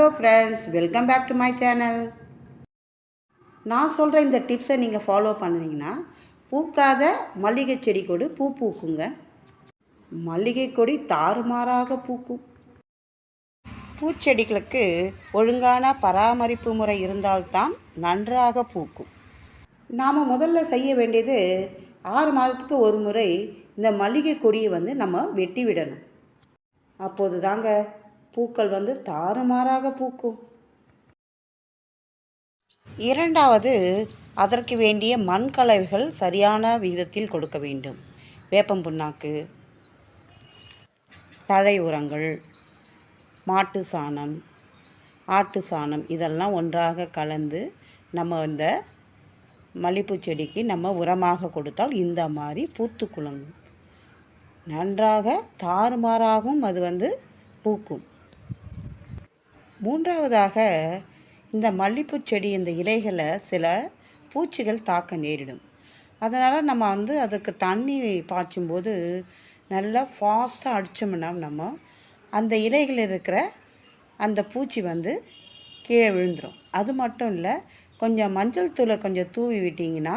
Hello friends welcome back to my channel நான் சொல்கிற இந்த டிப்ஸை நீங்கள் ஃபாலோ பண்ணிங்கன்னா பூக்காத மல்லிகை செடி கொடி பூ பூக்குங்க. மல்லிகை கொடி தாறுமாறாக பூக்கும். பூச்செடிகளுக்கு ஒழுங்கான பராமரிப்பு முறை இருந்தால்தான் நன்றாக பூக்கும். நாம் முதல்ல செய்ய வேண்டியது ஆறு மாதத்துக்கு ஒரு முறை இந்த மல்லிகை கொடியை வந்து நம்ம வெட்டி விடணும். அப்போது தாங்க பூக்கள் வந்து தாறுமாறாக பூக்கும். இரண்டாவது அதற்கு வேண்டிய மண் கலவைகள் சரியான விகிதத்தில் கொடுக்க வேண்டும். வேப்பம் புண்ணாக்கு தழை உரங்கள் மாட்டு சாணம் ஆட்டு சாணம் இதெல்லாம் ஒன்றாக கலந்து நம்ம இந்த மல்லிப்பூ செடிக்கு நம்ம உரமாக கொடுத்தால் இந்த மாதிரி பூத்து குலுங்கும் நன்றாக தாறுமாறாகவும் அது வந்து பூக்கும். மூன்றாவதாக இந்த மல்லிப்பூ செடி இந்த இலைகளை சில பூச்சிகள் தாக்க நேரிடும். அதனால் நம்ம வந்து அதுக்கு தண்ணி பாய்ச்சும்போது நல்லா ஃபாஸ்ட்டாக அடித்தோம்னா நம்ம அந்த இலைகள் இருக்கிற அந்த பூச்சி வந்து கீழே விழுந்துடும் அது மட்டும் இல்லை கொஞ்சம் மஞ்சள் தூளை கொஞ்சம் தூவி விட்டிங்கன்னா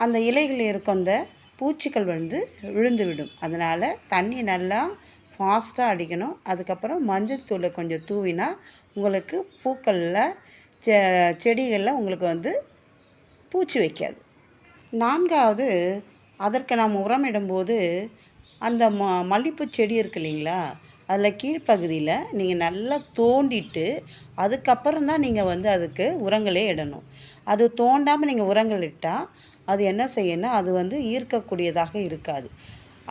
அந்த இலைகளில் இருக்க அந்த பூச்சிகள் வந்து விழுந்து விடும். அதனால் தண்ணி நல்லா ஃபாஸ்ட்டாக அடிக்கணும். அதுக்கப்புறம் மஞ்சள் தூளை கொஞ்சம் தூவினா உங்களுக்கு பூக்களில் செ செடிகளில் உங்களுக்கு வந்து பூச்சி வைக்காது. நான்காவது அதற்கு நாம் உரமிடும்போது அந்த ம மல்லிப்பூ செடி இருக்கு இல்லைங்களா? அதில் கீழ்ப்பகுதியில் நீங்கள் நல்லா தோண்டிட்டு அதுக்கப்புறம் தான் நீங்கள் வந்து அதுக்கு உரங்களே இடணும். அது தோண்டாமல் நீங்கள் உரங்கள் இட்டால் அது என்ன செய்யணும் அது வந்து ஈர்க்கக்கூடியதாக இருக்காது.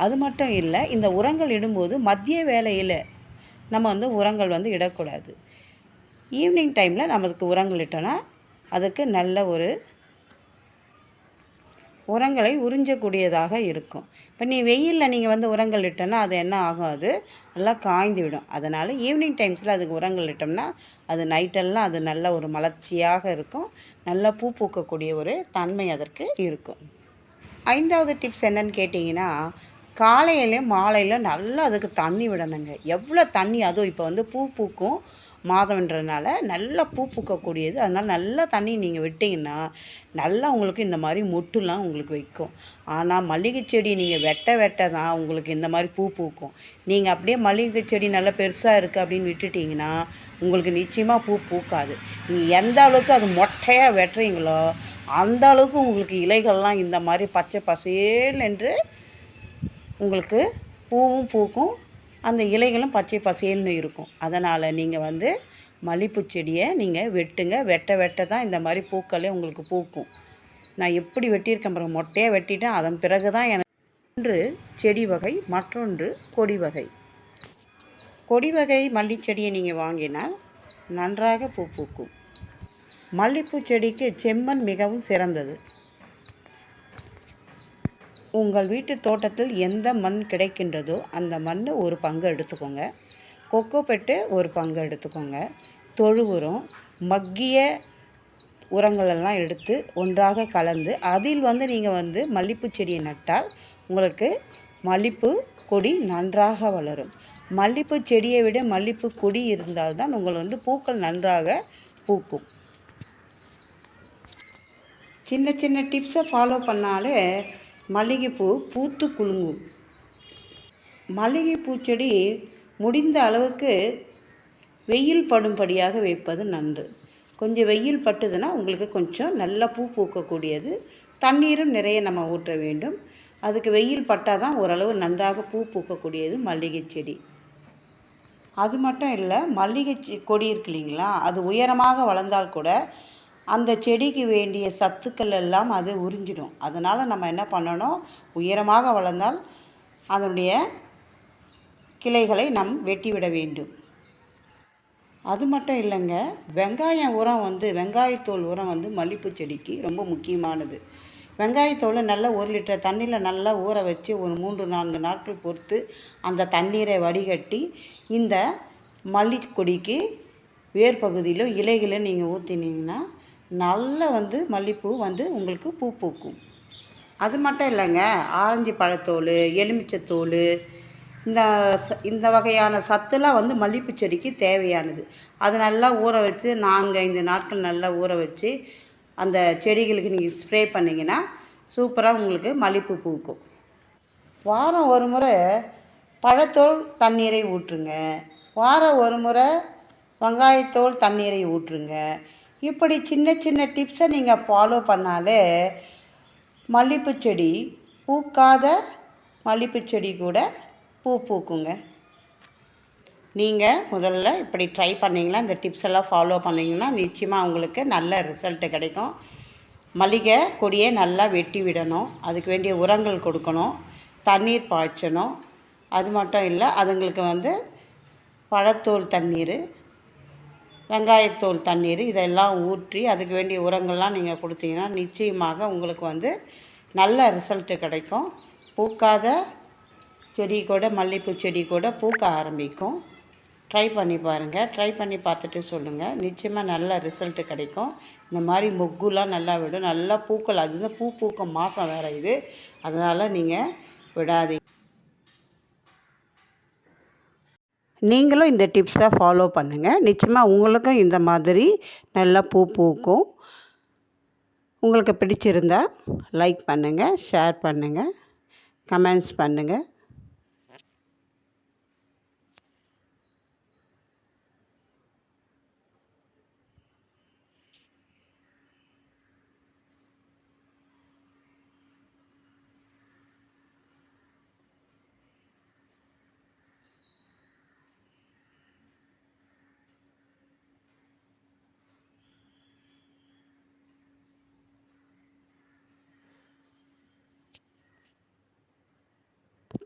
அது மட்டும் இல்லை இந்த உரங்கள் இடும்போது மத்திய வேலையில் நம்ம வந்து உரங்கள் வந்து இடக்கூடாது. ஈவினிங் டைமில் நம்மளுக்கு உரங்கள் இட்டோன்னா அதுக்கு நல்ல ஒரு உரங்களை உறிஞ்சக்கூடியதாக இருக்கும். இப்போ நீ வெயிலில் நீங்கள் வந்து உரங்கள் இட்டோன்னா அது என்ன ஆகும்? அது நல்லா காய்ந்து விடும். அதனால் ஈவினிங் டைம்ஸில் அதுக்கு உரங்கள் இட்டோம்னா அது நைட்டெல்லாம் அது நல்ல ஒரு மலர்ச்சியாக இருக்கும். நல்லா பூ பூக்கக்கூடிய ஒரு தன்மை அதற்கு இருக்கும். ஐந்தாவது டிப்ஸ் என்னன்னு கேட்டிங்கன்னா காலையிலையும் மாலையில் நல்லா அதுக்கு தண்ணி விடணுங்க. எவ்வளோ தண்ணி அதுவும் இப்போ வந்து பூ பூக்கும் மாதம்ன்றதுனால நல்லா பூ பூக்கக்கூடியது. அதனால் நல்லா தண்ணி நீங்கள் விட்டிங்கன்னா நல்லா உங்களுக்கு இந்த மாதிரி மொட்டுலாம் உங்களுக்கு வைக்கும். ஆனால் மல்லிகை செடி நீங்கள் வெட்ட வெட்ட தான் உங்களுக்கு இந்த மாதிரி பூ பூக்கும். நீங்கள் அப்படியே மல்லிகை செடி நல்லா பெருசாக இருக்குது அப்படின்னு விட்டுட்டிங்கன்னா உங்களுக்கு நிச்சயமாக பூ பூக்காது. நீங்கள் எந்த அளவுக்கு அது மொட்டையாக வெட்டுறீங்களோ அந்த அளவுக்கு உங்களுக்கு இலைகள்லாம் இந்த மாதிரி பச்சை பசேல் என்று உங்களுக்கு பூவும் பூக்கும் அந்த இலைகளும் பச்சை பசேல்னு இருக்கும். அதனால் நீங்கள் வந்து மல்லிப்பூ செடியை நீங்கள் வெட்டுங்க. வெட்ட வெட்ட தான் இந்த மாதிரி பூக்களே உங்களுக்கு பூக்கும். நான் எப்படி வெட்டியிருக்கேன் பிறகு மொட்டையாக வெட்டிட்டேன். அதன் பிறகு தான் எனக்கு ஒன்று செடி வகை மற்றொன்று கொடி வகை. கொடி வகை மல்லி செடியை நீங்கள் வாங்கினால் நன்றாக பூ பூக்கும். மல்லிப்பூ செடிக்கு செம்மண் மிகவும் சிறந்தது. உங்கள் வீட்டு தோட்டத்தில் எந்த மண் கிடைக்கின்றதோ அந்த மண் ஒரு பங்கு எடுத்துக்கோங்க. கொக்கோ பெட்டு ஒரு பங்கு எடுத்துக்கோங்க. தொழு உரம் மக்கிய உரங்களெல்லாம் எடுத்து ஒன்றாக கலந்து அதில் வந்து நீங்கள் வந்து மல்லிப்பூ செடியை நட்டால் உங்களுக்கு மல்லிப்பூ கொடி நன்றாக வளரும். மல்லிப்பூ செடியை விட மல்லிப்பூ கொடி இருந்தால்தான் உங்கள் வந்து பூக்கள் நன்றாக பூக்கும். சின்ன சின்ன டிப்ஸை ஃபாலோ பண்ணாலே மல்லிகைப்பூ பூத்து குலுங்கும். மல்லிகைப்பூ செடி முடிந்த அளவுக்கு வெயில் படும்படியாக வைப்பது நன்று. கொஞ்சம் வெயில் பட்டுதுன்னா உங்களுக்கு கொஞ்சம் நல்லா பூ பூக்கக்கூடியது. தண்ணீரும் நிறைய நம்ம ஊற்ற வேண்டும். அதுக்கு வெயில் பட்டால் தான் ஓரளவு நன்றாக பூ பூக்கக்கூடியது மல்லிகை செடி. அது மட்டும் இல்லை மல்லிகை கொடி இருக்கு இல்லைங்களா? அது உயரமாக வளர்ந்தால் கூட அந்த செடிக்கு வேண்டிய சத்துக்கள் எல்லாம் அது உறிஞ்சிடும். அதனால் நம்ம என்ன பண்ணணும்? உயரமாக வளர்ந்தால் அதனுடைய கிளைகளை நம் வெட்டிவிட வேண்டும். அது மட்டும் இல்லைங்க வெங்காயம் உரம் வந்து வெங்காயத்தோல் உரம் வந்து மல்லிப்பூ செடிக்கு ரொம்ப முக்கியமானது. வெங்காயத்தோலை நல்லா ஒரு லிட்டர் தண்ணியில் நல்லா ஊற வச்சு ஒரு மூன்று நான்கு நாட்கள் பொறுத்து அந்த தண்ணீரை வடிகட்டி இந்த மல்லி கொடிக்கு வேர் பகுதியிலும் இலைகளும் நீங்கள் ஊற்றினீங்கன்னா நல்ல வந்து மல்லிப்பூ வந்து உங்களுக்கு பூ பூக்கும். அது மட்டும் இல்லைங்க ஆரஞ்சு பழத்தோல் எலுமிச்சத்தோல் இந்த ச- இந்த வகையான சத்துலாம் வந்து மல்லிப்பூ செடிக்கு தேவையானது. அது நல்லா ஊற வச்சு நான்கு ஐந்து நாட்கள் நல்லா ஊற வச்சு அந்த செடிகளுக்கு நீங்கள் ஸ்ப்ரே பண்ணிங்கன்னா சூப்பராக உங்களுக்கு மல்லிப்பூ பூக்கும். வாரம் ஒரு முறை பழத்தோல் தண்ணீரை ஊற்றுங்க. வாரம் ஒரு முறை வெங்காயத்தோல் தண்ணீரை ஊற்றுங்க. இப்படி சின்ன சின்ன டிப்ஸை நீங்கள் ஃபாலோ பண்ணாலே மல்லிப்பூ செடி பூக்காத மல்லிப்பூ செடி கூட பூ பூக்குங்க. நீங்கள் முதல்ல இப்படி ட்ரை பண்ணிங்கன்னா இந்த டிப்ஸ் எல்லாம் ஃபாலோ பண்ணிங்கன்னா நிச்சயமாக உங்களுக்கு நல்ல ரிசல்ட்டு கிடைக்கும். மளிகை கொடியை நல்லா வெட்டி விடணும். அதுக்கு வேண்டிய உரங்கள் கொடுக்கணும். தண்ணீர் பாய்ச்சணும். அது மட்டும் இல்லை அதுங்களுக்கு வந்து பழத்தோல் தண்ணீர் வெங்காயத்தோல் தண்ணீர் இதெல்லாம் ஊற்றி அதுக்கு வேண்டிய உரங்கள்லாம் நீங்கள் கொடுத்தீங்கன்னா நிச்சயமாக உங்களுக்கு வந்து நல்ல ரிசல்ட்டு கிடைக்கும். பூக்காத செடி கூட மல்லிகைப்பூ செடி கூட பூக்க ஆரம்பிக்கும். ட்ரை பண்ணி பாருங்கள் ட்ரை பண்ணி பார்த்துட்டு சொல்லுங்கள் நிச்சயமாக நல்ல ரிசல்ட்டு கிடைக்கும். இந்த மாதிரி மொக்குலாம் நல்லா விடும். நல்லா பூக்கள் அது பூ பூக்கும் மாதம் வேறு இது. அதனால் நீங்கள் விடாதீங்க. நீங்களும் இந்த டிப்ஸை ஃபாலோ பண்ணுங்கள் நிச்சயமாக உங்களுக்கும் இந்த மாதிரி நல்லா பூ பூக்கும். உங்களுக்கு பிடிச்சிருந்தா லைக் பண்ணுங்கள் ஷேர் பண்ணுங்கள் கமெண்ட்ஸ் பண்ணுங்கள்